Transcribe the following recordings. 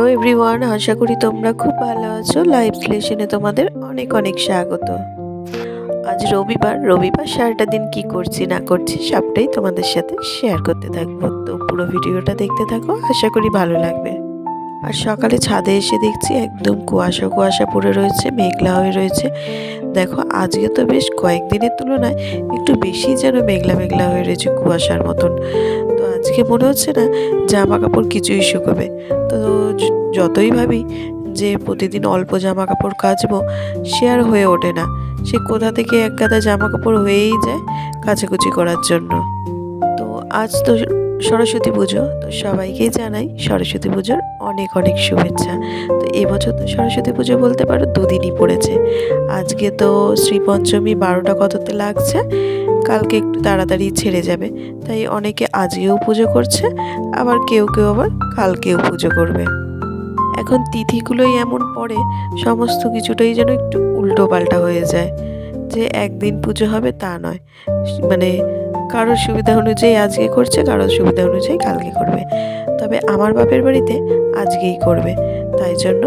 Hello everyone আশা করি তোমরা খুব ভালো আছো। লাইভ স্লেশনে তোমাদের অনেক অনেক স্বাগত। আজ রবিবার রবিবার সারাটা দিন কি করছি না করছি সবটাই তোমাদের সাথে শেয়ার করতে থাকব। তো পুরো ভিডিওটা দেখতে থাকো, আশা করি ভালো লাগবে। আর সকালে ছাদে এসে দেখছি একদম কুয়াশা কুয়াশা পড়ে রয়েছে, মেঘলা হয়ে রয়েছে। দেখো, আজকে তো বেশ কয়েকদিনের তুলনায় একটু বেশি যেন মেঘলা মেঘলা হয়ে রয়েছে কুয়াশার মতন। আজকে মনে হচ্ছে না জামা কাপড় কিছুই শুকোবে তো যতই ভাবি যে প্রতিদিন অল্প জামা কাপড় কাচবো, সে আর হয়ে ওঠে না। সে কোথা থেকে এক গাদা জামা কাপড় হয়েই যায় কাচাকুচি করার জন্য। তো আজ তো সরস্বতী পুজো, তো সবাইকেই জানাই সরস্বতী পুজোর অনেক অনেক শুভেচ্ছা। এবছর তো সরস্বতী পুজো বলতে পারো দুদিনই পড়েছে। আজকে তো শ্রী পঞ্চমী বারোটা কততে লাগছে? কালকে একটু তাড়াতাড়ি ছেড়ে যাবে। তাই অনেকে আজকেও পুজো করছে, আবার কেউ কেউ আবার কালকেও পুজো করবে। এখন তিথিগুলোই এমন পড়ে, সমস্ত কিছুটাই যেন একটু উল্টো পাল্টা হয়ে যায়। যে একদিন পুজো হবে তা নয়। মানে কারোর সুবিধা অনুযায়ী আজকে করছে, কারোর সুবিধা অনুযায়ী কালকে করবে। তবে আমার বাপের বাড়িতে আজকেই করবে। তাই জন্য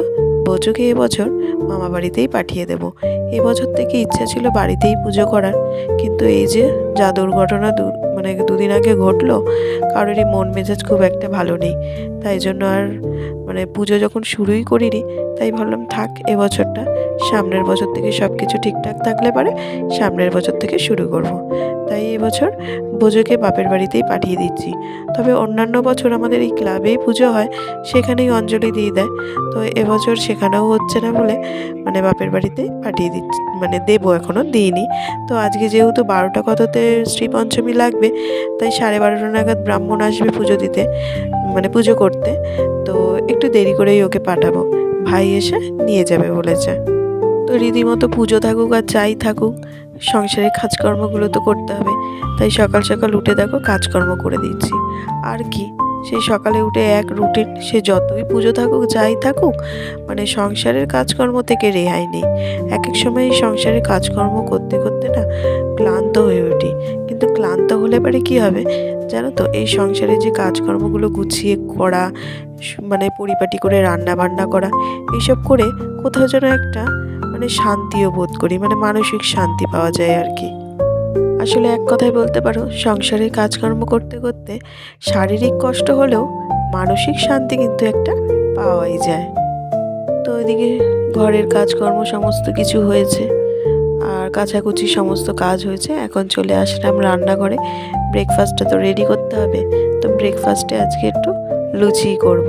বোঝোকে এবছর মামা বাড়িতেই পাঠিয়ে দেব। এবছর থেকে ইচ্ছা ছিল বাড়িতেই পুজো করার। কিন্তু এই যে যা দুর্ঘটনা দু মানে দুদিন আগে ঘটলো, কারোরই মন মেজাজ খুব একটা ভালো নেই। তাই জন্য আর মানে পুজো যখন শুরুই করিনি, তাই ভাবলাম থাক এবছরটা সামনের বছর থেকে সব কিছু ঠিকঠাক থাকলে পারে সামনের বছর থেকে শুরু করব। তাই এবছর বোঝোকে বাপের বাড়িতেই পাঠিয়ে দিচ্ছি। তবে অন্যান্য বছর আমাদের এই ক্লাবেই পুজো হয়, সেখানেই অঞ্জলি দিয়ে দেয়। তো এবছর সেখানেও হচ্ছে না বলে মানে বাপের বাড়িতেই পাঠিয়ে দিচ্ছি মানে দেবো এখনও দিইনি। তো আজকে যেহেতু বারোটা কততে শ্রী পঞ্চমী লাগবে, তাই সাড়ে বারোটা নাগাদ ব্রাহ্মণ আসবে পুজো দিতে মানে পুজো করতে। তো একটু দেরি করেই ওকে পাঠাবো। ভাই এসে নিয়ে যাবে বলেছে। তো রীতিমতো পুজো থাকুক আর যাই থাকুক সংসারের কাজকর্মগুলো তো করতে হবে, তাই সকাল সকাল উঠে দেখো কাজকর্ম করে দিচ্ছি। আর কি, সেই সকালে উঠে এক রুটিন, সে যতই পুজো থাকুক, যাই থাকুক মানে সংসারের কাজকর্ম থেকে রেহাই নেই। এক এক সময় এই সংসারের কাজকর্ম করতে করতে না ক্লান্ত হয়ে উঠি। কিন্তু ক্লান্ত হলে পরে কি হবে? জানো তো, এই সংসারে যে কাজকর্মগুলো গুছিয়ে করা মানে পরিপাটি করে রান্না বান্না করা, এইসব করে কোথাও যেন একটা মানে শান্তিও বোধ করি মানে মানসিক শান্তি পাওয়া যায় আর কি। আসলে এক কথায় বলতে পারো, সংসারের কাজকর্ম করতে করতে শারীরিক কষ্ট হলেও মানসিক শান্তি কিন্তু একটা পাওয়াই যায়। তো ওইদিকে ঘরের কাজকর্ম সমস্ত কিছু হয়েছে, আর কাছাকুচি সমস্ত কাজ হয়েছে, এখন চলে আসলাম রান্নাঘরে। ব্রেকফাস্টটা তো রেডি করতে হবে, তো ব্রেকফাস্টে আজকে একটু লুচি করব।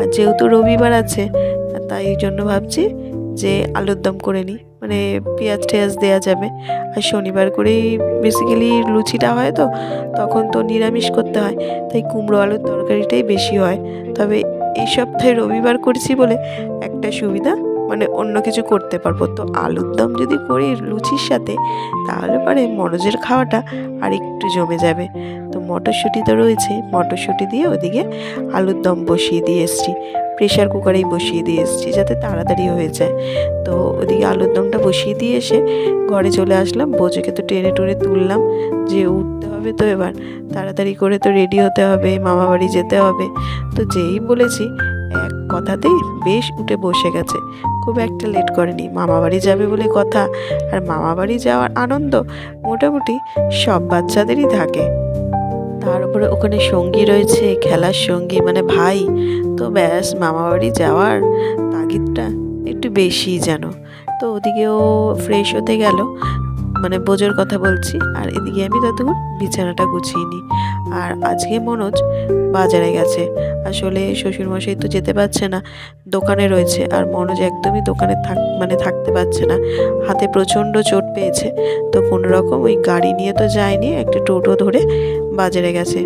আর যেহেতু রবিবার আছে, তাই জন্য ভাবছি যে আলুর দম করে নিই। মানে পেঁয়াজ টেয়াজ দেওয়া যাবে। আর শনিবার করেই বেসিক্যালি লুচিটা হয় তো, তখন তো নিরামিষ করতে হয়। তাই কুমড়ো আলুর তরকারিটাই বেশি হয়। তবে এই সপ্তাহে রবিবার করছি বলে একটা সুবিধা মানে অন্য কিছু করতে পারব। তো আলুর দম যদি করি লুচির সাথে, তাহলে পরে মনোজের খাওয়াটা আর একটু জমে যাবে। তো মটরশুঁটি তো রয়েছে, মটরশুঁটি দিয়ে ওদিকে আলুর দম বসিয়ে দিয়ে এসছি। প্রেশার কুকারেই বসিয়ে দিয়ে এসেছি, যাতে তাড়াতাড়ি হয়ে যায়। তো ওদিকে আলুর দমটা বসিয়ে দিয়ে এসে ঘরে চলে আসলাম। বোঝেকে তো টেনে টুনে তুললাম যে উঠতে হবে তো এবার, তাড়াতাড়ি করে তো রেডি হতে হবে, মামা বাড়ি যেতে হবে। তো যেই বলেছি, এক কথাতেই বেশ উঠে বসে গেছে। খুব একটা লেট করেনি। মামা বাড়ি যাবে বলে কথা, আর মামা বাড়ি যাওয়ার আনন্দ মোটামুটি সব বাচ্চাদেরই থাকে। তার উপরে ওখানে সঙ্গী রয়েছে, খেলার সঙ্গী মানে ভাই। তো ব্যাস, মামাবাড়ি যাওয়ার তাগিদটা একটু বেশি যেন। তো ওদিকেও ফ্রেশ হতে গেল। মানে বোঝোর কথা বলছি, আর এদিকে আমি ততক্ষণ বিছানাটা গুছিয়ে নিই। আর আজকে মনোজ বাজারে গেছে। আসলে শ্বশুরমশাই তো যেতে পারছে না, দোকানে রয়েছে, আর মনোজ একদমই দোকানে থাক মানে থাকতে পারছে না। হাতে প্রচণ্ড চোট পেয়েছে, তো কোনো রকম ওই গাড়ি নিয়ে তো যায়নি, একটা টোটো ধরে বাজারে গেছে।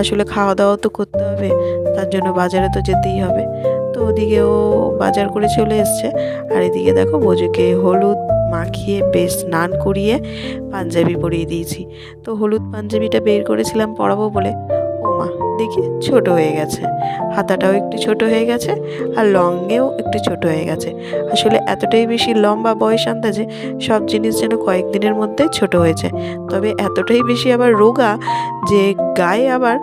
আসলে খাওয়া দাওয়া তো করতে হবে, তার জন্য বাজারে তো যেতেই হবে। তো ওদিকে ও বাজার করে চলে এসছে, আর এদিকে দেখো বোঝুকে হলুদ মাখিয়ে, বেশ স্নান করিয়ে পাঞ্জাবি পরিয়ে দিয়েছি। তো হলুদ পাঞ্জাবিটা বের করেছিলাম পরাবো বলে। ও মা দেখি ছোট হয়ে গেছে। হাতাটাও একটু ছোট হয়ে গেছে আর লংয়েও একটু ছোট হয়ে গেছে। আসলে এতটাই বেশি লম্বা বয়স আন্দাজে সব জিনিস যেন কয়েকদিনের মধ্যে ছোট হয়েছে। তবে এতটাই বেশি আবার রোগা যে গায়ে আবার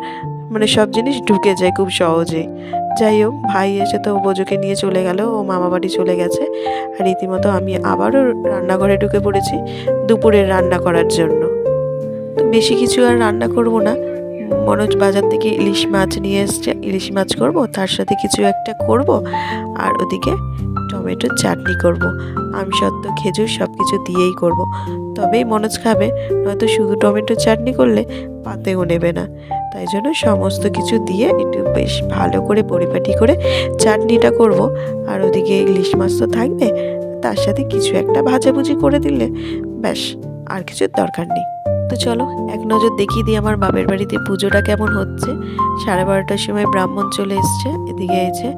মানে সব জিনিস ঢুকে যায় খুব সহজেই। যাই হোক, ভাই এসে তো বোজোকে নিয়ে চলে গেল, ও মামা বাড়ি চলে গেছে। আর রীতিমতো আমি আবারও রান্নাঘরে ঢুকে পড়েছি দুপুরের রান্না করার জন্য। তো বেশি কিছু আর রান্না করব না। মনোজ বাজার থেকে ইলিশ মাছ নিয়ে এসছে। ইলিশ মাছ করব, তার সাথে কিছু একটা করব, আর ওদিকে টমেটোর চাটনি করব। আমি সত্য খেজুর সব কিছু দিয়েই করব। তবেই মনোজ খাবে, নয়তো শুধু টমেটোর চাটনি করলে পাতেও নেবে না। তাই জন্য সমস্ত কিছু দিয়ে একটু বেশ ভালো করে পরিপাটি করে চাটনিটা করব। আর ওদিকে ইলিশ মাছ তো থাকবে, তার সাথে কিছু একটা ভাজাভুজি করে দিলে ব্যাস, আর কিছুর দরকার নেই। তো চলো, এক নজর দেখিয়ে দিই আমার বাপের বাড়িতে পুজোটা কেমন হচ্ছে। সাড়ে বারোটার সময় ব্রাহ্মণ চলে এসছে, এদিকে এসে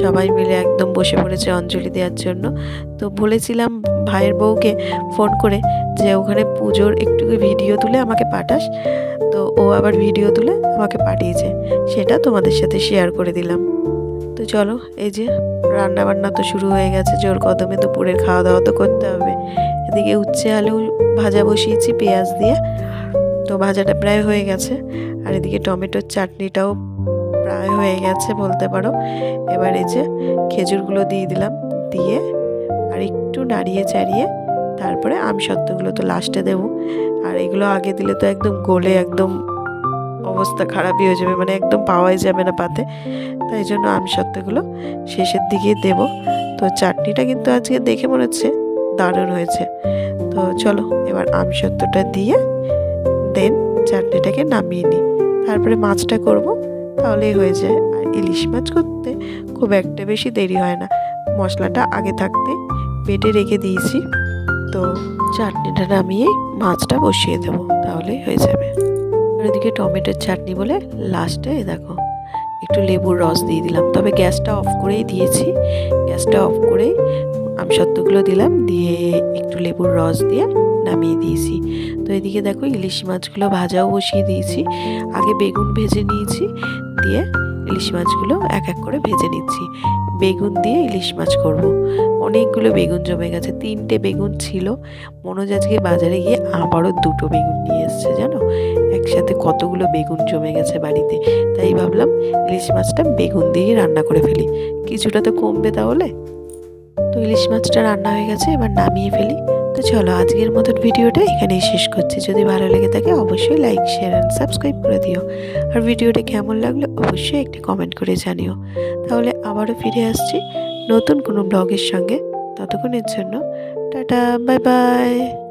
সবাই মিলে একদম বসে পড়েছে অঞ্জলি দেওয়ার জন্য। তো বলেছিলাম ভাইয়ের বউকে ফোন করে যে ওখানে পুজোর একটু ভিডিও তুলে আমাকে পাঠাস। তো ও আবার ভিডিও তুলে আমাকে পাঠিয়েছে। সেটা তোমাদের সাথে শেয়ার করে দিলাম। তো চলো, এই যে রান্না বান্না তো শুরু হয়ে গেছে, জোর কদমে দুপুরের খাওয়া দাওয়া তো করতে হবে। এদিকে উচ্ছে আলু ভাজা বসিয়েছি পেঁয়াজ দিয়ে। তো ভাজাটা প্রায় হয়ে গেছে। আর এদিকে টমেটোর চাটনিটাও প্রায় হয়ে গেছে বলতে পারো। এবার এই যে খেজুরগুলো দিয়ে দিলাম। দিয়ে আর একটু নাড়িয়ে চাড়িয়ে তারপরে আমসত্ত্বগুলো তো লাস্টে দেবো। আর এগুলো আগে দিলে তো একদম গলে, একদম অবস্থা খারাপই হয়ে যাবে মানে একদম পাওয়াই যাবে না পাতে। তাই জন্য আমসত্ত্বগুলো শেষের দিকে দেব। তো চাটনিটা কিন্তু আজকে দেখে মনে হচ্ছে দারুণ হয়েছে। তো চলো এবার আমসত্ত্বটা দিয়ে দেন চাটনিটাকে নামিয়ে নিই। তারপরে মাছটা করব, তাহলেই হয়ে যায়। আর ইলিশ মাছ করতে খুব একটা বেশি দেরি হয় না। মশলাটা আগে থাকতে বেটে রেখে দিয়েছি। তো চাটনিটা নামিয়ে মাছটা বসিয়ে দেবো তাহলেই হয়ে যাবে। এদিকে টমেটোর চাটনি বলে লাস্টে দেখো, একটু লেবুর রস দিয়ে দিলাম। তবে গ্যাসটা অফ করেই দিয়েছি। গ্যাসটা অফ করেই আমসত্ত্বগুলো দিলাম, দিয়ে একটু লেবুর রস দিয়ে নামিয়ে দিয়েছি। তো এদিকে দেখো ইলিশ মাছগুলো ভাজাও বসিয়ে দিয়েছি। আগে বেগুন ভেজে নিয়েছি, দিয়ে ইলিশ মাছগুলো এক এক করে ভেজে নিচ্ছি। বেগুন দিয়ে ইলিশ মাছ করব। অনেকগুলো বেগুন জমে গেছে, তিনটে বেগুন ছিল। মনোজ আজকে বাজারে গিয়ে আবারও দুটো বেগুন নিয়ে এসছে, জানো? একসাথে কতগুলো বেগুন জমে গেছে বাড়িতে। তাই ভাবলাম ইলিশ মাছটা বেগুন দিয়েই রান্না করে ফেলি। কিছুটা তো কমবে তাহলে। তো ইলিশ মাছটা রান্না হয়ে গেছে, এবার নামিয়ে ফেলি। তো চলো আজকের মতন ভিডিওটা এখানেই শেষ করছি। যদি ভালো লেগে থাকে অবশ্যই লাইক শেয়ার অ্যান্ড সাবস্ক্রাইব করে দিও। আর ভিডিওটা কেমন লাগল অবশ্যই একটি কমেন্ট করে জানিও। তাহলে আবারও ফিরে আসছি নতুন কোনো ব্লগের সঙ্গে। ততক্ষণের জন্য টাটা বাই বাই